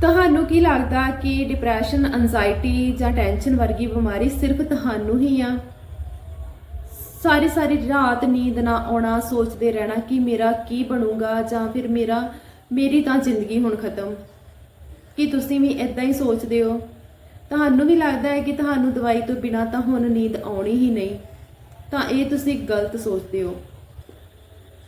ਤੁਹਾਨੂੰ ਕੀ ਲੱਗਦਾ ਕਿ ਡਿਪਰੈਸ਼ਨ ਐਂਜ਼ਾਇਟੀ ਜਾਂ ਟੈਨਸ਼ਨ ਵਰਗੀ ਬਿਮਾਰੀ ਸਿਰਫ ਤੁਹਾਨੂੰ ਹੀ ਆ? ਸਾਰੀ ਸਾਰੀ ਰਾਤ ਨੀਂਦ ਨਾ ਆਉਣਾ, ਸੋਚਦੇ ਰਹਿਣਾ ਕਿ ਮੇਰਾ ਕੀ ਬਣੂਗਾ ਜਾਂ ਫਿਰ ਮੇਰਾ, ਮੇਰੀ ਤਾਂ ਜ਼ਿੰਦਗੀ ਹੁਣ ਖਤਮ। ਕੀ ਤੁਸੀਂ ਵੀ ਇਦਾਂ ਹੀ ਸੋਚਦੇ ਹੋ? ਤੁਹਾਨੂੰ ਵੀ ਲੱਗਦਾ ਹੈ ਕਿ ਤੁਹਾਨੂੰ ਦਵਾਈ ਤੋਂ ਬਿਨਾ ਤਾਂ ਹੁਣ ਨੀਂਦ ਆਉਣੀ ਹੀ ਨਹੀਂ। ਤਾਂ ਇਹ ਤੁਸੀਂ ਗਲਤ ਸੋਚਦੇ ਹੋ।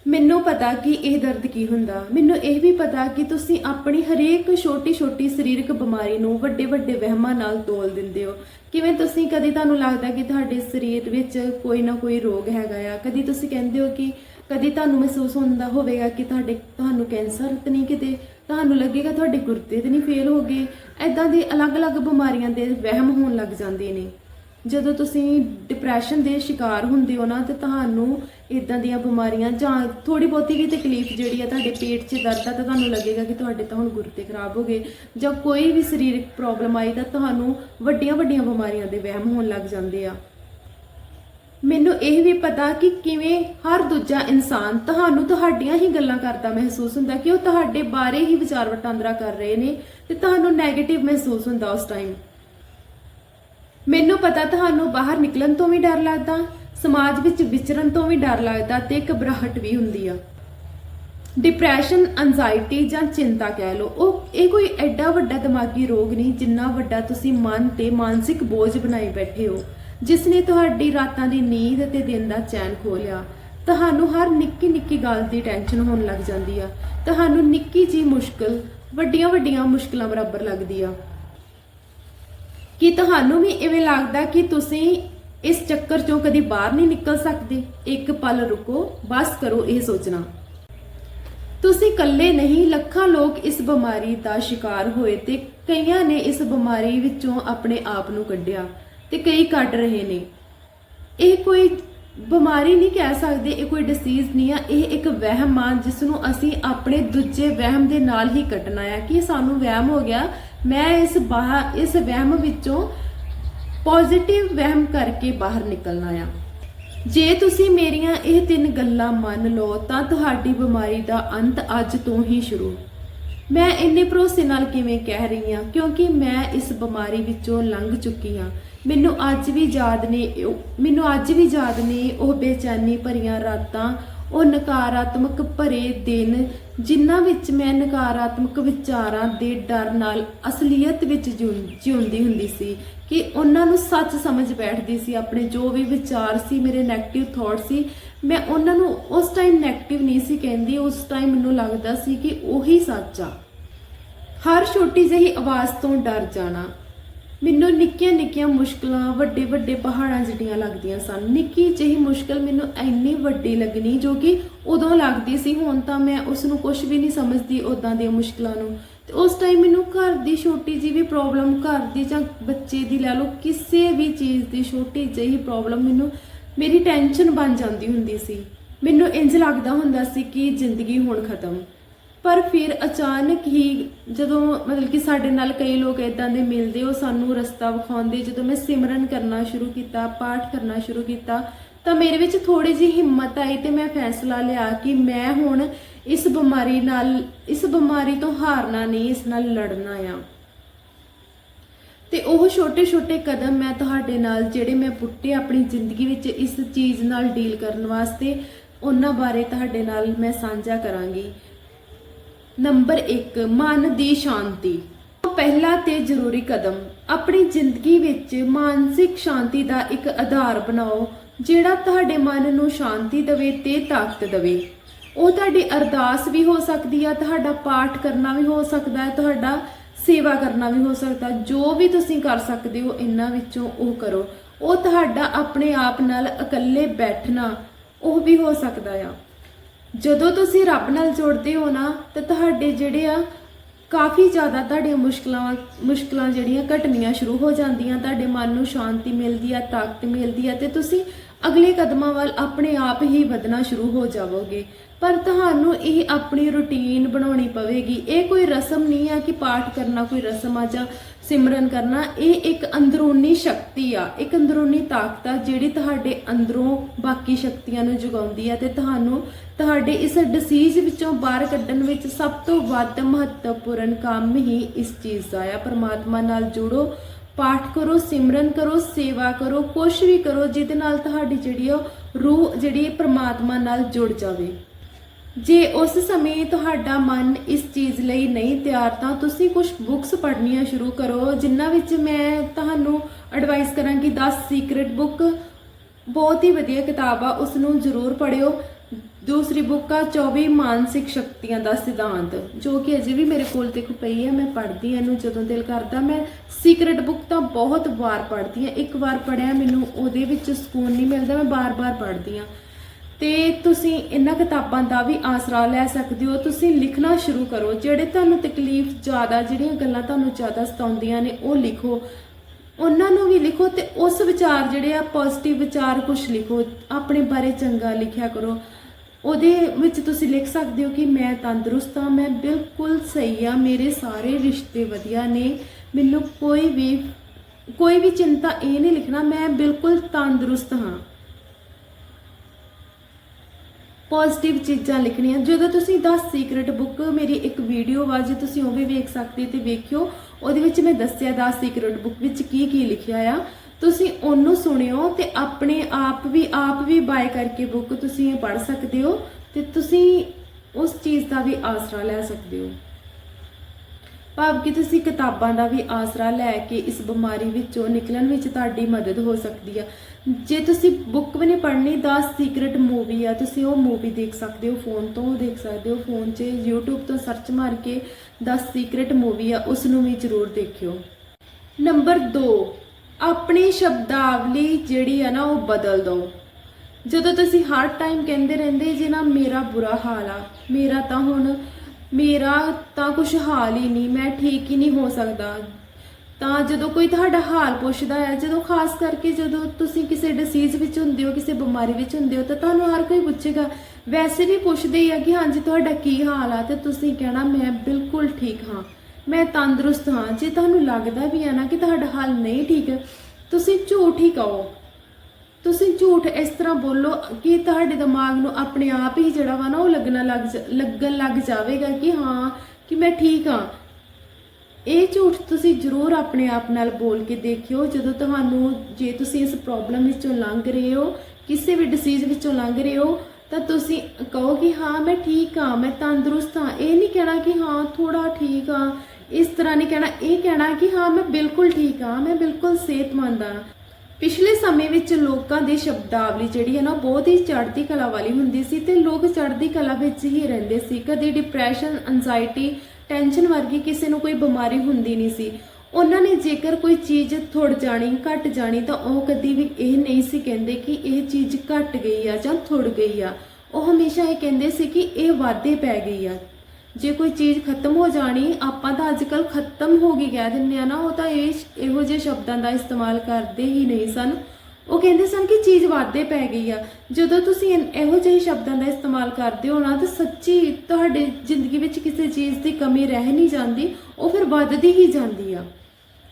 ਮੈਨੂੰ ਪਤਾ ਕਿ ਇਹ ਦਰਦ ਕੀ ਹੁੰਦਾ। ਮੈਨੂੰ ਇਹ ਵੀ ਪਤਾ ਕਿ ਤੁਸੀਂ ਆਪਣੀ ਹਰੇਕ ਛੋਟੀ-ਛੋਟੀ ਸਰੀਰਕ ਬਿਮਾਰੀ ਨੂੰ ਵੱਡੇ-ਵੱਡੇ ਵਹਿਮਾਂ ਨਾਲ ਤੋਲ ਦਿੰਦੇ ਹੋ। ਕਿਵੇਂ ਤੁਸੀਂ ਕਦੀ ਤੁਹਾਨੂੰ ਲੱਗਦਾ ਕਿ ਤੁਹਾਡੇ ਸਰੀਰ ਵਿੱਚ ਕੋਈ ਨਾ ਕੋਈ ਰੋਗ ਹੈਗਾ ਆ? ਕਦੀ ਤੁਸੀਂ ਕਹਿੰਦੇ ਹੋ ਕਿ ਕਦੀ ਤੁਹਾਨੂੰ ਮਹਿਸੂਸ ਹੁੰਦਾ ਹੋਵੇਗਾ ਕਿ ਤੁਹਾਡੇ, ਤੁਹਾਨੂੰ ਕੈਂਸਰ ਤਾਂ ਨਹੀਂ ਕਿਤੇ, ਤੁਹਾਨੂੰ ਲੱਗੇਗਾ ਤੁਹਾਡੇ ਗੁਰਦੇ ਤੇ ਨਹੀਂ ਫੇਲ ਹੋ ਗਏ। ਐਦਾਂ ਦੇ ਅਲੱਗ-ਅਲੱਗ ਬਿਮਾਰੀਆਂ ਦੇ ਵਹਿਮ ਹੋਣ ਲੱਗ ਜਾਂਦੇ ਨੇ। ਜਦੋਂ ਤੁਸੀਂ ਡਿਪਰੈਸ਼ਨ ਦੇ ਸ਼ਿਕਾਰ ਹੁੰਦੇ ਹੋ ਨਾ, ਤੇ ਤੁਹਾਨੂੰ ਇਦਾਂ ਦੀਆਂ ਬਿਮਾਰੀਆਂ ਜਾਂ ਥੋੜੀ ਬਹੁਤੀ ਕੀ ਤਕਲੀਫ ਜਿਹੜੀ ਆ ਤੁਹਾਡੇ ਪੇਟ 'ਚ ਦਰਦ ਆ ਤਾਂ ਤੁਹਾਨੂੰ ਲੱਗੇਗਾ ਕਿ ਤੁਹਾਡੇ ਤਾਂ ਹੁਣ ਗੁਰਦੇ ਖਰਾਬ ਹੋ ਗਏ ਜਾਂ ਕੋਈ ਵੀ ਸਰੀਰਕ ਪ੍ਰੋਬਲਮ ਆਈ ਤਾਂ ਤੁਹਾਨੂੰ ਵੱਡੀਆਂ ਵੱਡੀਆਂ ਬਿਮਾਰੀਆਂ ਦੇ ਵਹਿਮ ਹੋਣ ਲੱਗ ਜਾਂਦੇ ਆ। ਮੈਨੂੰ ਇਹ ਵੀ ਪਤਾ ਕਿ ਕਿਵੇਂ ਹਰ ਦੂਜਾ ਇਨਸਾਨ ਤੁਹਾਨੂੰ ਤੁਹਾਡੀਆਂ ਹੀ ਗੱਲਾਂ ਕਰਦਾ ਮਹਿਸੂਸ ਹੁੰਦਾ ਕਿ ਉਹ ਤੁਹਾਡੇ ਬਾਰੇ ਹੀ ਵਿਚਾਰ ਵਟਾਂਦਰਾ ਕਰ ਰਹੇ ਨੇ ਤੇ ਤੁਹਾਨੂੰ 네ਗੇਟਿਵ ਮਹਿਸੂਸ ਹੁੰਦਾ ਉਸ ਟਾਈਮ ਮੈਨੂੰ ਪਤਾ ਤੁਹਾਨੂੰ ਬਾਹਰ ਨਿਕਲਣ ਤੋਂ ਵੀ ਡਰ ਲੱਗਦਾ ਸਮਾਜ ਵਿੱਚ ਵਿਚਰਨ ਤੋਂ ਵੀ ਡਰ ਲੱਗਦਾ ਤੇ ਘਬਰਾਹਟ ਵੀ ਹੁੰਦੀ ਆ। ਡਿਪਰੈਸ਼ਨ ਐਂਜ਼ਾਇਟੀ ਜਾਂ ਚਿੰਤਾ ਕਹਿ ਲਓ, ਉਹ, ਇਹ ਕੋਈ ਐਡਾ ਵੱਡਾ ਦਿਮਾਗੀ ਰੋਗ ਨਹੀਂ ਜਿੰਨਾ ਵੱਡਾ ਤੁਸੀਂ ਮਨ ਤੇ ਮਾਨਸਿਕ ਬੋਝ ਬਣਾਈ ਬੈਠੇ ਹੋ ਜਿਸ ਨੇ ਤੁਹਾਡੀ ਰਾਤਾਂ ਦੀ ਨੀਂਦ ਅਤੇ ਦਿਨ ਦਾ ਚੈਨ ਖੋ ਲਿਆ। ਤੁਹਾਨੂੰ ਹਰ ਨਿੱਕੀ ਨਿੱਕੀ ਗੱਲ ਦੀ ਟੈਨਸ਼ਨ ਹੋਣ ਲੱਗ ਜਾਂਦੀ ਆ। ਤੁਹਾਨੂੰ ਨਿੱਕੀ ਜੀ ਮੁਸ਼ਕਲ ਵੱਡੀਆਂ ਵੱਡੀਆਂ ਮੁਸ਼ਕਲਾਂ ਬਰਾਬਰ ਲੱਗਦੀ ਆ। ਕੀ ਤੁਹਾਨੂੰ ਵੀ ਇਵੇਂ ਲੱਗਦਾ ਕਿ ਤੁਸੀਂ ਇਸ ਚੱਕਰ ਚੋਂ ਕਦੀ ਬਾਹਰ ਨਹੀਂ ਨਿਕਲ ਸਕਦੇ। ਇੱਕ ਪਲ ਰੁਕੋ, ਬਸ ਕਰੋ ਇਹ ਸੋਚਣਾ। ਤੁਸੀਂ ਇਕੱਲੇ ਨਹੀਂ, ਲੱਖਾਂ ਲੋਕ ਇਸ ਬਿਮਾਰੀ ਦਾ ਸ਼ਿਕਾਰ ਹੋਏ ਤੇ ਕਈਆਂ ਨੇ ਇਸ ਬਿਮਾਰੀ ਵਿੱਚੋਂ ਆਪਣੇ ਆਪ ਨੂੰ ਕੱਢਿਆ ਤੇ ਕਈ ਕੱਢ ਰਹੇ ਨੇ। ਇਹ ਕੋਈ ਬਿਮਾਰੀ ਨਹੀਂ ਕਹਿ ਸਕਦੇ, ਇਹ ਕੋਈ ਡਿਸੀਜ਼ ਨਹੀਂ ਆ, ਇਹ ਇੱਕ ਵਹਿਮ ਆ ਜਿਸ ਨੂੰ ਅਸੀਂ ਆਪਣੇ ਦੂਜੇ ਵਹਿਮ ਦੇ ਨਾਲ ਹੀ ਕੱਟਣਾ ਆ। ਕਿ ਸਾਨੂੰ ਵਹਿਮ ਹੋ ਗਿਆ? ਮੈਂ ਇਸ ਬਾਹਰ ਇਸ ਵਹਿਮ ਵਿੱਚੋਂ ਪੋਜ਼ਿਟਿਵ ਵਹਿਮ ਕਰਕੇ ਬਾਹਰ ਨਿਕਲਣਾ ਆ। ਜੇ ਤੁਸੀਂ ਮੇਰੀਆਂ ਇਹ ਤਿੰਨ ਗੱਲਾਂ ਮੰਨ ਲਓ, ਤਾਂ ਤੁਹਾਡੀ ਬਿਮਾਰੀ ਦਾ ਅੰਤ ਅੱਜ ਤੋਂ ਹੀ ਸ਼ੁਰੂ। ਮੈਂ ਇੰਨੇ ਭਰੋਸੇ ਨਾਲ ਕਿਵੇਂ ਕਹਿ ਰਹੀ ਹਾਂ? ਕਿਉਂਕਿ ਮੈਂ ਇਸ ਬਿਮਾਰੀ ਵਿੱਚੋਂ ਲੰਘ ਚੁੱਕੀ ਹਾਂ। ਮੈਨੂੰ ਅੱਜ ਵੀ ਯਾਦ ਨੇ ਮੈਨੂੰ ਅੱਜ ਵੀ ਯਾਦ ਨੇ ਉਹ ਬੇਚੈਨੀ ਭਰੀਆਂ ਰਾਤਾਂ ਉਹ ਨਕਾਰਾਤਮਕ ਭਰੇ ਦਿਨ, ਜਿਨ੍ਹਾਂ ਵਿੱਚ ਮੈਂ ਨਕਾਰਾਤਮਕ ਵਿਚਾਰਾਂ ਦੇ ਡਰ ਨਾਲ ਅਸਲੀਅਤ ਵਿੱਚ ਜਿਉਂ- ਜਿਉਂਦੀ ਹੁੰਦੀ ਸੀ, ਕਿ ਉਹਨਾਂ ਨੂੰ ਸੱਚ ਸਮਝ ਬੈਠਦੀ ਸੀ, ਆਪਣੇ ਜੋ ਵੀ ਵਿਚਾਰ ਸੀ, ਮੇਰੇ 네ਗੇਟਿਵ ਥਾਟ ਸੀ, ਮੈਂ ਉਹਨਾਂ ਨੂੰ ਉਸ ਟਾਈਮ 네ਗੇਟਿਵ ਨਹੀਂ ਸੀ ਕਹਿੰਦੀ, ਉਸ ਟਾਈਮ ਮੈਨੂੰ ਲੱਗਦਾ ਸੀ ਕਿ ਉਹੀ ਸੱਚ ਆ। ਹਰ ਛੋਟੀ ਜਿਹੀ ਆਵਾਜ਼ ਤੋਂ ਡਰ ਜਾਣਾ ਮੈਨੂੰ ਨਿੱਕੀਆਂ ਨਿੱਕੀਆਂ ਮੁਸ਼ਕਲਾਂ ਵੱਡੇ ਵੱਡੇ ਪਹਾੜਾਂ ਜਿਹੀਆਂ ਲੱਗਦੀਆਂ ਸਨ। ਨਿੱਕੀ ਜਿਹੀ ਮੁਸ਼ਕਲ ਮੈਨੂੰ ਇੰਨੀ ਵੱਡੀ ਲੱਗਣੀ ਜੋ ਕਿ ਉਦੋਂ ਲੱਗਦੀ ਸੀ, ਹੁਣ ਤਾਂ ਮੈਂ ਉਸ ਨੂੰ ਕੁਝ ਵੀ ਨਹੀਂ ਸਮਝਦੀ ਉਦਾਂ ਦੀਆਂ ਮੁਸ਼ਕਲਾਂ ਨੂੰ। ਤੇ ਉਸ ਟਾਈਮ ਮੈਨੂੰ ਘਰ ਦੀ ਛੋਟੀ ਜਿਹੀ ਵੀ ਪ੍ਰੋਬਲਮ ਘਰ ਦੀ ਜਾਂ ਬੱਚੇ ਦੀ ਲੈ ਲਓ, ਕਿਸੇ ਵੀ ਚੀਜ਼ ਦੀ ਛੋਟੀ ਜਿਹੀ ਪ੍ਰੋਬਲਮ ਮੈਨੂੰ, ਮੇਰੀ ਟੈਨਸ਼ਨ ਬਣ ਜਾਂਦੀ ਹੁੰਦੀ ਸੀ। ਮੈਨੂੰ ਇੰਜ ਲੱਗਦਾ ਹੁੰਦਾ ਸੀ ਕਿ ਜ਼ਿੰਦਗੀ ਹੁਣ ਖਤਮ। ਪਰ ਫਿਰ ਅਚਾਨਕ ਹੀ ਜਦੋਂ ਮਤਲਬ ਕਿ ਸਾਡੇ ਨਾਲ ਕਈ ਲੋਕ ਇਦਾਂ ਦੇ ਮਿਲਦੇ, ਉਹ ਸਾਨੂੰ ਰਸਤਾ ਵਿਖਾਉਂਦੇ, ਜਦੋਂ ਮੈਂ ਸਿਮਰਨ ਕਰਨਾ ਸ਼ੁਰੂ ਕੀਤਾ, ਪਾਠ ਕਰਨਾ ਸ਼ੁਰੂ ਕੀਤਾ, ਤਾਂ ਮੇਰੇ ਵਿੱਚ ਥੋੜੀ ਜਿਹੀ ਹਿੰਮਤ ਆਈ ਤੇ ਮੈਂ ਫੈਸਲਾ ਲਿਆ ਕਿ ਮੈਂ ਹੁਣ ਇਸ ਬਿਮਾਰੀ ਨਾਲ, ਇਸ ਬਿਮਾਰੀ ਤੋਂ ਹਾਰਨਾ ਨਹੀਂ, ਇਸ ਨਾਲ ਲੜਨਾ ਆ। ਤੇ ਉਹ ਛੋਟੇ-ਛੋਟੇ ਕਦਮ ਮੈਂ ਤੁਹਾਡੇ ਨਾਲ, ਜਿਹੜੇ ਮੈਂ ਪੁੱਟੇ ਆਪਣੀ ਜ਼ਿੰਦਗੀ ਵਿੱਚ ਇਸ ਚੀਜ਼ ਨਾਲ ਡੀਲ ਕਰਨ ਵਾਸਤੇ, ਉਹਨਾਂ ਬਾਰੇ ਤੁਹਾਡੇ ਨਾਲ ਮੈਂ ਸਾਂਝਾ ਕਰਾਂਗੀ। ਨੰਬਰ 1 ਮਨ ਦੀ ਸ਼ਾਂਤੀ। ਪਹਿਲਾ ਤੇ ਜ਼ਰੂਰੀ ਕਦਮ, ਆਪਣੀ ਜ਼ਿੰਦਗੀ ਵਿੱਚ ਮਾਨਸਿਕ ਸ਼ਾਂਤੀ ਦਾ ਇੱਕ ਆਧਾਰ ਬਣਾਓ, ਜਿਹੜਾ ਤੁਹਾਡੇ ਮਨ ਨੂੰ ਸ਼ਾਂਤੀ ਦੇਵੇ ਤੇ ਤਾਕਤ ਦੇਵੇ। ਉਹ ਤੁਹਾਡੀ ਅਰਦਾਸ ਵੀ ਹੋ ਸਕਦੀ ਆ, ਤੁਹਾਡਾ ਪਾਠ ਕਰਨਾ ਵੀ ਹੋ ਸਕਦਾ ਹੈ ਤੁਹਾਡਾ ਸੇਵਾ ਕਰਨਾ ਵੀ ਹੋ ਸਕਦਾ, ਜੋ ਵੀ ਤੁਸੀਂ ਕਰ ਸਕਦੇ ਹੋ, ਇਹਨਾਂ ਵਿੱਚੋਂ ਉਹ ਕਰੋ। ਉਹ ਤੁਹਾਡਾ ਆਪਣੇ ਆਪ ਨਾਲ ਇਕੱਲੇ ਬੈਠਣਾ, ਉਹ ਵੀ ਹੋ ਸਕਦਾ ਆ। ਜਦੋਂ ਤੁਸੀਂ ਰੱਬ ਨਾਲ ਜੁੜਦੇ ਹੋ ਨਾ, ਤਾਂ ਤੁਹਾਡੇ ਜਿਹੜੇ ਆ ਕਾਫੀ ਜ਼ਿਆਦਾ ਤੁਹਾਡੀਆਂ ਮੁਸ਼ਕਲਾਂ ਮੁਸ਼ਕਲਾਂ ਜਿਹੜੀਆਂ ਘਟਣੀਆਂ ਸ਼ੁਰੂ ਹੋ ਜਾਂਦੀਆਂ, ਤੁਹਾਡੇ ਮਨ ਨੂੰ ਸ਼ਾਂਤੀ ਮਿਲਦੀ ਆ, ਤਾਕਤ ਮਿਲਦੀ ਆ, ਤੇ ਤੁਸੀਂ ਅਗਲੇ ਕਦਮਾਂ ਵੱਲ ਆਪਣੇ ਆਪ ਹੀ ਵਧਣਾ ਸ਼ੁਰੂ ਹੋ ਜਾਵੋਗੇ। ਪਰ ਤੁਹਾਨੂੰ ਇਹ ਆਪਣੀ ਰੁਟੀਨ ਬਣਾਉਣੀ ਪਵੇਗੀ। ਇਹ ਕੋਈ ਰਸਮ ਨਹੀਂ ਆ ਕਿ ਪਾਠ ਕਰਨਾ ਕੋਈ ਰਸਮ ਆ ਜਾਂ ਸਿਮਰਨ ਕਰਨਾ। ਇਹ ਇੱਕ ਅੰਦਰੂਨੀ ਸ਼ਕਤੀ ਆ, ਇੱਕ ਅੰਦਰੂਨੀ ਤਾਕਤ ਆ ਜਿਹੜੀ ਤੁਹਾਡੇ ਅੰਦਰੋਂ ਬਾਕੀ ਸ਼ਕਤੀਆਂ ਨੂੰ ਜਗਾਉਂਦੀ ਆ, ਤੇ ਤੁਹਾਨੂੰ ਤੁਹਾਡੇ ਇਸ ਡਿਸੀਜ਼ ਵਿੱਚੋਂ ਬਾਹਰ ਕੱਢਣ ਵਿੱਚ ਸਭ ਤੋਂ ਵੱਧ ਮਹੱਤਵਪੂਰਨ ਕੰਮ ਹੀ ਇਸ ਚੀਜ਼ ਦਾ ਆ। ਪਰਮਾਤਮਾ ਨਾਲ ਜੁੜੋ, ਪਾਠ ਕਰੋ, ਸਿਮਰਨ ਕਰੋ, ਸੇਵਾ ਕਰੋ, ਕੁਛ ਵੀ ਕਰੋ, ਜਿਹਦੇ ਨਾਲ ਤੁਹਾਡੀ ਜਿਹੜੀ ਆ ਰੂਹ, ਜਿਹੜੀ ਹੈ ਪ੍ਰਮਾਤਮਾ ਨਾਲ ਜੁੜ ਜਾਵੇ। ਜੇ ਉਸ ਸਮੇਂ ਤੁਹਾਡਾ ਮਨ ਇਸ ਚੀਜ਼ ਲਈ ਨਹੀਂ ਤਿਆਰ, ਤਾਂ ਤੁਸੀਂ ਕੁਝ ਬੁੱਕਸ ਪੜ੍ਹਨੀਆਂ ਸ਼ੁਰੂ ਕਰੋ, ਜਿਨ੍ਹਾਂ ਵਿੱਚ ਮੈਂ ਤੁਹਾਨੂੰ ਐਡਵਾਈਸ ਕਰਾਂਗੀ 10 ਸੀਕ੍ਰੇਟ ਬੁੱਕ ਬਹੁਤ ਹੀ ਵਧੀਆ ਕਿਤਾਬ ਆ ਉਸ ਨੂੰ ਜ਼ਰੂਰ ਪੜ੍ਹਿਓ। ਦੂਸਰੀ ਬੁੱਕ ਆ 24 ਮਾਨਸਿਕ ਸ਼ਕਤੀਆਂ ਦਾ ਸਿਧਾਂਤ, ਜੋ ਕਿ ਅਜੇ ਵੀ ਮੇਰੇ ਕੋਲ ਤੇ ਪਈ ਹੈ, ਮੈਂ ਪੜ੍ਹਦੀ ਹਾਂ, ਇਹਨੂੰ ਜਦੋਂ ਦਿਲ ਕਰਦਾ, ਮੈਂ ਸੀਕ੍ਰੇਟ ਬੁੱਕ ਤਾਂ ਬਹੁਤ ਵਾਰ ਪੜ੍ਹਦੀ ਹਾਂ, ਇੱਕ ਵਾਰ ਪੜ੍ਹਿਆ ਮੈਨੂੰ ਉਹਦੇ ਵਿੱਚ ਸਕੂਨ ਨਹੀਂ ਮਿਲਦਾ, ਮੈਂ ਬਾਰ-ਬਾਰ ਪੜ੍ਹਦੀ ਹਾਂ। ਤੇ ਤੁਸੀਂ ਇਹਨਾਂ ਕਿਤਾਬਾਂ ਦਾ ਵੀ ਆਸਰਾ ਲੈ ਸਕਦੇ ਹੋ, ਤੁਸੀਂ ਲਿਖਣਾ ਸ਼ੁਰੂ ਕਰੋ, ਜਿਹੜੇ ਤੁਹਾਨੂੰ ਤਕਲੀਫ ਜ਼ਿਆਦਾ, ਜਿਹੜੀਆਂ ਗੱਲਾਂ ਤੁਹਾਨੂੰ ਜ਼ਿਆਦਾ ਸਤਾਉਂਦੀਆਂ ਨੇ, ਉਹ ਲਿਖੋ। ਉਹਨਾਂ ਨੂੰ ਵੀ ਲਿਖੋ ਤੇ ਉਸ ਵਿਚਾਰ ਜਿਹੜੇ ਆ ਪੋਜ਼ਿਟਿਵ ਵਿਚਾਰ ਕੁਝ ਲਿਖੋ, ਆਪਣੇ ਬਾਰੇ ਚੰਗਾ ਲਿਖਿਆ ਕਰੋ। ਉਹਦੇ ਵਿੱਚ ਤੁਸੀਂ ਲਿਖ ਸਕਦੇ ਹੋ ਕਿ ਮੈਂ ਤੰਦਰੁਸਤ ਹਾਂ, ਮੈਂ ਬਿਲਕੁਲ ਸਹੀ ਹਾਂ, ਮੇਰੇ ਸਾਰੇ ਰਿਸ਼ਤੇ ਵਧੀਆ ਨੇ, ਮੈਨੂੰ ਕੋਈ ਵੀ ਕੋਈ ਵੀ ਚਿੰਤਾ ਇਹ ਨਹੀਂ ਲਿਖਣਾ, ਮੈਂ ਬਿਲਕੁਲ ਤੰਦਰੁਸਤ ਹਾਂ। ਪੋਜ਼ਿਟਿਵ ਚੀਜ਼ਾਂ ਲਿਖਣੀਆਂ। ਜਦੋਂ ਤੁਸੀਂ 10 ਸੀਕ੍ਰੇਟ ਬੁੱਕ ਮੇਰੀ ਇੱਕ ਵੀਡੀਓ ਵਾ, ਜੇ ਤੁਸੀਂ ਉਹ ਵੀ ਵੇਖ ਸਕਦੇ ਤੇ ਵੇਖਿਓ, ਉਹਦੇ ਵਿੱਚ ਮੈਂ ਦੱਸਿਆ 10 ਸੀਕ੍ਰੇਟ ਬੁੱਕ ਵਿੱਚ ਕੀ ਕੀ ਲਿਖਿਆ ਆ। ਤੁਸੀਂ ਉਹਨੂੰ ਸੁਣਿਓ ਤੇ ਆਪਣੇ ਆਪ ਵੀ ਆਪ ਵੀ ਬਾਏ ਕਰਕੇ ਬੁੱਕ ਤੁਸੀਂ ਇਹ ਪੜ੍ਹ ਸਕਦੇ ਹੋ ਤੇ ਤੁਸੀਂ ਉਸ ਚੀਜ਼ ਦਾ ਵੀ ਆਸਰਾ ਲੈ ਸਕਦੇ ਹੋ। ਭਾਵ ਕਿ ਤੁਸੀਂ ਕਿਤਾਬਾਂ ਦਾ ਵੀ ਆਸਰਾ ਲੈ ਕੇ ਇਸ ਬਿਮਾਰੀ ਵਿੱਚੋਂ ਨਿਕਲਣ ਵਿੱਚ ਤੁਹਾਡੀ ਮਦਦ ਹੋ ਸਕਦੀ ਆ। ਜੇ ਤੁਸੀਂ ਬੁੱਕ ਵੀ ਨਹੀਂ ਪੜ੍ਹਨੀ 10 ਸੀਕ੍ਰੇਟ ਮੂਵੀ ਆ, ਤੁਸੀਂ ਉਹ ਮੂਵੀ ਦੇਖ ਸਕਦੇ ਹੋ ਫੋਨ ਤੋਂ ਦੇਖ ਸਕਦੇ ਹੋ ਫੋਨ 'ਚ, YouTube ਤੋਂ ਸਰਚ ਮਾਰ ਕੇ 10 ਸੀਕ੍ਰੇਟ ਮੂਵੀ ਆ ਉਸ ਨੂੰ ਵੀ ਜ਼ਰੂਰ ਦੇਖਿਓ। ਨੰਬਰ 2 ਆਪਣੀ ਸ਼ਬਦਾਵਲੀ ਜਿਹੜੀ ਆ ਨਾ, ਉਹ ਬਦਲ ਦਿਓ ਜਦੋਂ ਤੁਸੀਂ ਹਰ ਟਾਈਮ ਕਹਿੰਦੇ ਰਹਿੰਦੇ, ਜੇ ਨਾ ਮੇਰਾ ਬੁਰਾ ਹਾਲ ਆ, ਮੇਰਾ ਤਾਂ ਹੁਣ, ਮੇਰਾ ਤਾਂ ਕੁਝ ਹਾਲ ਹੀ ਨਹੀਂ, ਮੈਂ ਠੀਕ ਹੀ ਨਹੀਂ ਹੋ ਸਕਦਾ। ਤਾਂ ਜਦੋਂ ਕੋਈ ਤੁਹਾਡਾ ਹਾਲ ਪੁੱਛਦਾ ਹੈ ਜਦੋਂ ਖਾਸ ਕਰਕੇ ਜਦੋਂ ਤੁਸੀਂ ਕਿਸੇ ਡਿਸੀਜ਼ ਵਿੱਚ ਹੁੰਦੇ ਹੋ, ਕਿਸੇ ਬਿਮਾਰੀ ਵਿੱਚ ਹੁੰਦੇ ਹੋ, ਤਾਂ ਤੁਹਾਨੂੰ ਹਰ ਕੋਈ ਪੁੱਛੇਗਾ। ਵੈਸੇ ਵੀ ਪੁੱਛਦੇ ਹੀ ਆ ਕਿ ਹਾਂਜੀ, ਤੁਹਾਡਾ ਕੀ ਹਾਲ ਆ? ਤੇ ਤੁਸੀਂ ਕਹਿਣਾ, ਮੈਂ ਬਿਲਕੁਲ ਠੀਕ ਹਾਂ। ਮੈਂ ਤੰਦਰੁਸਤ ਹਾਂ। ਜੇ ਤੁਹਾਨੂੰ ਲੱਗਦਾ ਵੀ ਆ ਨਾ ਕਿ ਤੁਹਾਡਾ ਹਾਲ ਨਹੀਂ ਠੀਕ, ਤੁਸੀਂ ਝੂਠ ਹੀ ਕਹੋ। ਤੁਸੀਂ ਝੂਠ ਇਸ ਤਰ੍ਹਾਂ ਬੋਲੋ ਕਿ ਤੁਹਾਡੇ ਦਿਮਾਗ ਨੂੰ ਆਪਣੇ ਆਪ ਹੀ ਜਿਹੜਾ ਵਾ ਨਾ ਉਹ ਲੱਗਣਾ ਲੱਗ ਜਾ- ਲੱਗਣ ਲੱਗ ਜਾਵੇਗਾ ਕਿ ਹਾਂ, ਕਿ ਮੈਂ ਠੀਕ ਹਾਂ। ਇਹ ਝੂਠ ਤੁਸੀਂ ਜ਼ਰੂਰ ਆਪਣੇ ਆਪ ਨਾਲ ਬੋਲ ਕੇ ਦੇਖਿਓ। ਜਦੋਂ ਤੁਹਾਨੂੰ ਜੇ ਤੁਸੀਂ ਇਸ ਪ੍ਰੋਬਲਮ ਵਿੱਚੋਂ ਲੰਘ ਰਹੇ ਹੋ, ਕਿਸੇ ਵੀ ਡਿਸੀਜ਼ ਵਿੱਚੋਂ ਲੰਘ ਰਹੇ ਹੋ, ਤਾਂ ਤੁਸੀਂ ਕਹੋ ਕਿ ਹਾਂ, ਮੈਂ ਠੀਕ ਹਾਂ, ਮੈਂ ਤੰਦਰੁਸਤ ਹਾਂ। ਇਹ ਨਹੀਂ ਕਹਿਣਾ ਕਿ ਹਾਂ ਥੋੜਾ ਠੀਕ ਹਾਂ। ਇਸ ਤਰ੍ਹਾਂ ਨਹੀਂ ਕਹਿਣਾ, ਇਹ ਕਹਿਣਾ ਕਿ ਹਾਂ, ਮੈਂ ਬਿਲਕੁਲ ਠੀਕ ਹਾਂ, ਮੈਂ ਬਿਲਕੁਲ ਸਿਹਤਮੰਦ ਹਾਂ। ਪਿਛਲੇ ਸਮੇਂ ਵਿੱਚ ਲੋਕਾਂ ਦੀ ਸ਼ਬਦਾਵਲੀ ਜਿਹੜੀ ਹੈ ਨਾ ਬਹੁਤ ਹੀ ਚੜ੍ਹਦੀ ਕਲਾ ਵਾਲੀ ਹੁੰਦੀ ਸੀ ਤੇ ਲੋਕ ਚੜ੍ਹਦੀ ਕਲਾ ਵਿੱਚ ਹੀ ਰਹਿੰਦੇ ਸੀ। ਕਦੇ ਡਿਪਰੈਸ਼ਨ ਐਂਜ਼ਾਇਟੀ ਟੈਨਸ਼ਨ ਵਰਗੀ ਕਿਸੇ ਨੂੰ ਕੋਈ ਬਿਮਾਰੀ ਹੁੰਦੀ ਨਹੀਂ ਸੀ। ਉਹਨਾਂ ਨੇ ਜੇਕਰ ਕੋਈ ਚੀਜ਼ ਥੁੜ ਜਾਣੀ, ਘਟ ਜਾਣੀ, ਤਾਂ ਉਹ ਕਦੀ ਵੀ ਇਹ ਨਹੀਂ ਸੀ ਕਹਿੰਦੇ ਕਿ ਇਹ ਚੀਜ਼ ਘਟ ਗਈ ਆ ਜਾਂ ਥੁੜ ਗਈ ਆ। ਉਹ ਹਮੇਸ਼ਾ ਇਹ ਕਹਿੰਦੇ ਸੀ ਕਿ ਇਹ ਵਾਧੇ ਪੈ ਗਈ ਆ। ਜੇ ਕੋਈ ਚੀਜ਼ ਖਤਮ ਹੋ ਜਾਣੀ, ਆਪਾਂ ਤਾਂ ਅੱਜਕੱਲ ਖਤਮ ਹੋ ਗਈ ਕਹਿ ਦਿੰਦੇ ਆ ਨਾ, ਉਹ ਤਾਂ ਇਹ ਇਹੋ ਜਿਹੇ ਸ਼ਬਦਾਂ ਦਾ ਇਸਤੇਮਾਲ ਕਰਦੇ ਹੀ ਨਹੀਂ ਸਨ। ਉਹ ਕਹਿੰਦੇ ਸਨ ਕਿ ਚੀਜ਼ ਵਾਧੇ ਪੈ ਗਈ ਆ। ਜਦੋਂ ਤੁਸੀਂ ਇਹੋ ਜਿਹੇ ਸ਼ਬਦਾਂ ਦਾ ਇਸਤੇਮਾਲ ਕਰਦੇ ਹੋ ਨਾ, ਤਾਂ ਸੱਚੀ ਤੁਹਾਡੇ ਜ਼ਿੰਦਗੀ ਵਿੱਚ ਕਿਸੇ ਚੀਜ਼ ਦੀ ਕਮੀ ਰਹਿ ਨਹੀਂ ਜਾਂਦੀ, ਉਹ ਫਿਰ ਵੱਧਦੀ ਹੀ ਜਾਂਦੀ ਆ।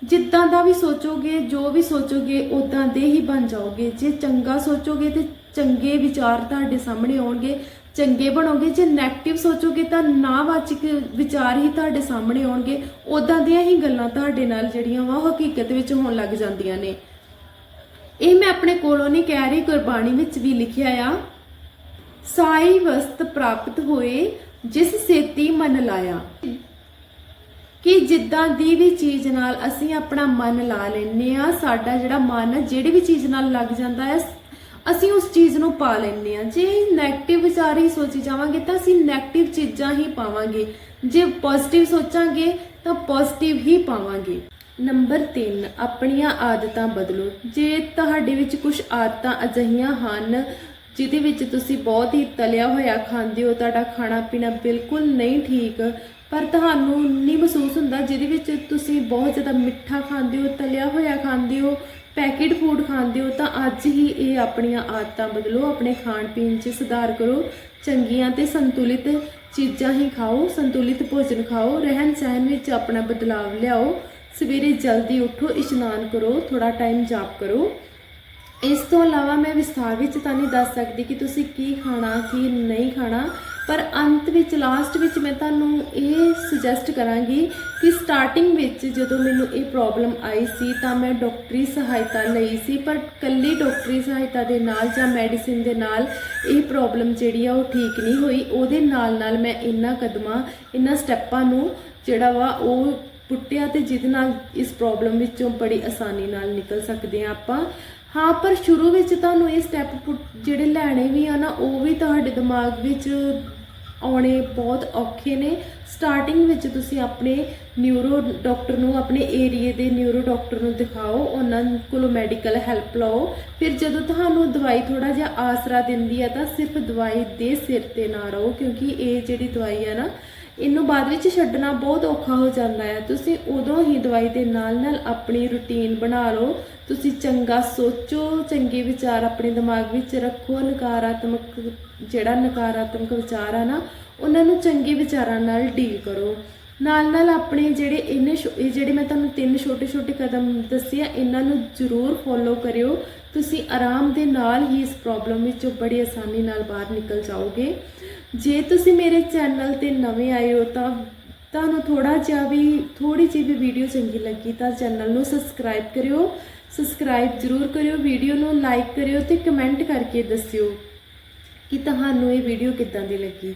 ਜਿੱਦਾਂ ਦਾ ਵੀ ਸੋਚੋਗੇ, ਜੋ ਵੀ ਸੋਚੋਗੇ ਉਦਾਂ ਦੇ ਹੀ ਬਣ ਜਾਓਗੇ। ਜੇ ਚੰਗਾ ਸੋਚੋਗੇ ਤੇ ਚੰਗੇ ਵਿਚਾਰ ਤੁਹਾਡੇ ਸਾਹਮਣੇ ਆਉਣਗੇ ਚੰਗੇ ਬਣੋਗੇ ਜੇ 네ਗੇਟਿਵ ਸੋਚੋਗੇ ਤਾਂ ਨਾਵਾਚਕ ਵਿਚਾਰ ਹੀ ਤੁਹਾਡੇ ਸਾਹਮਣੇ ਆਉਣਗੇ। ਉਦਾਂ ਦੀਆਂ ਹੀ ਗੱਲਾਂ ਤੁਹਾਡੇ ਨਾਲ ਜਿਹੜੀਆਂ ਵਾ ਉਹ ਹਕੀਕਤ ਵਿੱਚ ਹੋਣ ਲੱਗ ਜਾਂਦੀਆਂ ਨੇ। ਇਹ ਮੈਂ ਆਪਣੇ ਕੋਲੋਂ ਨਹੀਂ ਕਹਿ ਰਹੀ ਗੁਰਬਾਣੀ ਵਿੱਚ ਵੀ ਲਿਖਿਆ ਆ। ਸਾਈ ਵਸਤ ਪ੍ਰਾਪਤ ਹੋਏ ਜਿਸ ਸੇਤੀ ਮਨ ਲਾਇਆ। ਕਿ ਜਿੱਦਾਂ ਦੀ ਵੀ ਚੀਜ਼ ਨਾਲ ਅਸੀਂ ਆਪਣਾ ਮਨ ਲਾ ਲੈਨੇ ਆ ਸਾਡਾ ਜਿਹੜਾ ਮਨ ਆ, ਜਿਹੜੀ ਵੀ ਚੀਜ਼ ਨਾਲ ਲੱਗ ਜਾਂਦਾ ਹੈ ਅਸੀਂ ਉਸ ਚੀਜ਼ ਨੂੰ ਪਾ ਲੈਂਦੇ ਆ ਜੇ 네ਗੇਟਿਵ ਵਿਚਾਰ ਹੀ ਸੋਚੀ ਜਾਵਾਂਗੇ ਤਾਂ ਅਸੀਂ 네ਗੇਟਿਵ ਚੀਜ਼ਾਂ ਹੀ ਪਾਵਾਂਗੇ। ਜੇ ਪੋਜ਼ਿਟਿਵ ਸੋਚਾਂਗੇ ਤਾਂ ਪੋਜ਼ਿਟਿਵ ਹੀ ਪਾਵਾਂਗੇ। ਨੰਬਰ 3 ਆਪਣੀਆਂ ਆਦਤਾਂ ਬਦਲੋ। ਜੇ ਤੁਹਾਡੇ ਵਿੱਚ ਕੁਝ ਆਦਤਾਂ ਅਜਿਹੀਆਂ ਹਨ, ਜਿਹਦੇ ਵਿੱਚ ਤੁਸੀਂ ਬਹੁਤ ਹੀ ਤਲਿਆ ਹੋਇਆ ਖਾਂਦੇ ਹੋ, ਤੁਹਾਡਾ ਖਾਣਾ ਪੀਣਾ ਬਿਲਕੁਲ ਨਹੀਂ ਠੀਕ, ਪਰ ਤੁਹਾਨੂੰ ਨਹੀਂ ਮਹਿਸੂਸ ਹੁੰਦਾ ਜਿਹਦੇ ਵਿੱਚ ਤੁਸੀਂ ਬਹੁਤ ਜ਼ਿਆਦਾ ਮਿੱਠਾ ਖਾਂਦੇ ਹੋ, ਤਲਿਆ ਹੋਇਆ ਖਾਂਦੇ ਹੋ ਪੈਕੇਟ ਫੂਡ ਖਾਂਦੇ ਹੋ ਤਾਂ ਅੱਜ ਹੀ ਇਹ ਆਪਣੀਆਂ ਆਦਤਾਂ ਬਦਲੋ, ਆਪਣੇ ਖਾਣ ਪੀਣ 'ਚ ਸੁਧਾਰ ਕਰੋ। ਚੰਗੀਆਂ ਤੇ ਸੰਤੁਲਿਤ ਚੀਜ਼ਾਂ ਹੀ ਖਾਓ, ਸੰਤੁਲਿਤ ਭੋਜਨ ਖਾਓ, ਰਹਿਣ ਸਹਿਣ ਵਿੱਚ ਆਪਣਾ ਬਦਲਾਵ ਲਿਆਓ। ਸਵੇਰੇ ਜਲਦੀ ਉੱਠੋ, ਇਸ਼ਨਾਨ ਕਰੋ ਥੋੜਾ ਟਾਈਮ ਜਾਪ ਕਰੋ। ਇਸ ਤੋਂ ਇਲਾਵਾ ਮੈਂ ਵਿਸਥਾਰ ਵਿੱਚ ਤਾਂ ਨਹੀਂ ਦੱਸ ਸਕਦੀ ਕਿ ਤੁਸੀਂ ਕੀ ਖਾਣਾ, ਕੀ ਨਹੀਂ ਖਾਣਾ ਪਰ ਅੰਤ ਵਿੱਚ ਲਾਸਟ ਵਿੱਚ ਮੈਂ ਤੁਹਾਨੂੰ ਇਹ ਸੁਜੈਸਟ ਕਰਾਂਗੀ ਕਿ ਸਟਾਰਟਿੰਗ ਵਿੱਚ ਜਦੋਂ ਮੈਨੂੰ ਇਹ ਪ੍ਰੋਬਲਮ ਆਈ ਸੀ ਤਾਂ ਮੈਂ ਡਾਕਟਰੀ ਸਹਾਇਤਾ ਲਈ ਸੀ, ਪਰ ਕੱਲੀ ਡਾਕਟਰੀ ਸਹਾਇਤਾ ਦੇ ਨਾਲ ਜਾਂ ਮੈਡੀਸਿਨ ਦੇ ਨਾਲ ਇਹ ਪ੍ਰੋਬਲਮ ਜਿਹੜੀ ਆ ਉਹ ਠੀਕ ਨਹੀਂ ਹੋਈ। ਉਹਦੇ ਨਾਲ ਨਾਲ ਮੈਂ ਇਹਨਾਂ ਕਦਮਾਂ ਇਹਨਾਂ ਸਟੈਪਾਂ ਨੂੰ ਜਿਹੜਾ ਵਾ ਉਹ ਪੁੱਟਿਆ ਤੇ ਜਿਹਦੇ ਨਾਲ ਇਸ ਪ੍ਰੋਬਲਮ ਵਿੱਚੋਂ ਬੜੀ ਆਸਾਨੀ ਨਾਲ ਨਿਕਲ ਸਕਦੇ ਆ ਆਪਾਂ। ਹਾਂ, ਪਰ ਸ਼ੁਰੂ ਵਿੱਚ ਤੁਹਾਨੂੰ ਇਹ ਸਟੈਪ ਜਿਹੜੇ ਲੈਣੇ ਵੀ ਆ ਨਾ, ਉਹ ਵੀ ਤੁਹਾਡੇ ਦਿਮਾਗ ਵਿੱਚ ਆਉਣੇ ਬਹੁਤ ਔਖੇ ਨੇ। ਸਟਾਰਟਿੰਗ ਵਿੱਚ ਤੁਸੀਂ ਆਪਣੇ ਨਿਊਰੋ ਡਾਕਟਰ ਨੂੰ, ਆਪਣੇ ਏਰੀਏ ਦੇ ਨਿਊਰੋ ਡਾਕਟਰ ਨੂੰ ਦਿਖਾਓ, ਉਹਨਾਂ ਕੋਲੋਂ ਮੈਡੀਕਲ ਹੈਲਪ ਲਓ। ਫਿਰ ਜਦੋਂ ਤੁਹਾਨੂੰ ਦਵਾਈ ਥੋੜਾ ਜਿਹਾ ਆਸਰਾ ਦਿੰਦੀ ਆ, ਤਾਂ ਸਿਰਫ ਦਵਾਈ ਦੇ ਸਿਰ ਤੇ ਨਾ ਰਹੋ, ਕਿਉਂਕਿ ਇਹ ਜਿਹੜੀ ਦਵਾਈ ਆ ਨਾ ਇਹਨੂੰ ਬਾਅਦ ਵਿੱਚ ਛੱਡਣਾ ਬਹੁਤ ਔਖਾ ਹੋ ਜਾਂਦਾ ਹੈ। ਤੁਸੀਂ ਉਦੋਂ ਹੀ ਦਵਾਈ ਦੇ ਨਾਲ ਨਾਲ ਆਪਣੀ ਰੁਟੀਨ ਬਣਾ ਲਓ। ਤੁਸੀਂ ਚੰਗਾ ਸੋਚੋ, ਚੰਗੇ ਵਿਚਾਰ ਆਪਣੇ ਦਿਮਾਗ ਵਿੱਚ ਰੱਖੋ। ਨਕਾਰਾਤਮਕ ਜਿਹੜਾ ਨਕਾਰਾਤਮਕ ਵਿਚਾਰ ਆ ਨਾ, ਉਹਨਾਂ ਨੂੰ ਚੰਗੇ ਵਿਚਾਰਾਂ ਨਾਲ ਡੀਲ ਕਰੋ। ਨਾਲ ਨਾਲ ਆਪਣੇ ਜਿਹੜੇ ਇਹਨੇ ਜਿਹੜੇ ਮੈਂ ਤੁਹਾਨੂੰ ਤਿੰਨ ਛੋਟੇ ਛੋਟੇ ਕਦਮ ਦੱਸੇ ਆ, ਇਹਨਾਂ ਨੂੰ ਜ਼ਰੂਰ ਫੋਲੋ ਕਰਿਓ। ਤੁਸੀਂ ਆਰਾਮ ਦੇ ਨਾਲ ਹੀ ਇਸ ਪ੍ਰੋਬਲਮ ਵਿੱਚੋਂ ਬੜੀ ਆਸਾਨੀ ਨਾਲ ਬਾਹਰ ਨਿਕਲ ਜਾਓਗੇ। ਜੇ ਤੁਸੀਂ ਮੇਰੇ ਚੈਨਲ ਤੇ ਨਵੇਂ ਆਏ ਹੋ ਤਾਂ ਤੁਹਾਨੂੰ ਥੋੜਾ ਜਿਹਾ ਵੀ ਥੋੜੀ ਜਿਹੀ ਵੀ ਵੀਡੀਓ ਚੰਗੀ ਲੱਗੀ ਤਾਂ ਚੈਨਲ ਨੂੰ ਸਬਸਕ੍ਰਾਈਬ ਕਰਿਓ। ਸਬਸਕ੍ਰਾਈਬ ਜ਼ਰੂਰ ਕਰਿਓ ਵੀਡੀਓ ਨੂੰ ਲਾਈਕ ਕਰਿਓ ਤੇ ਕਮੈਂਟ ਕਰਕੇ ਦੱਸਿਓ ਕਿ ਤੁਹਾਨੂੰ ਇਹ ਵੀਡੀਓ ਕਿੱਦਾਂ ਦੀ ਲੱਗੀ।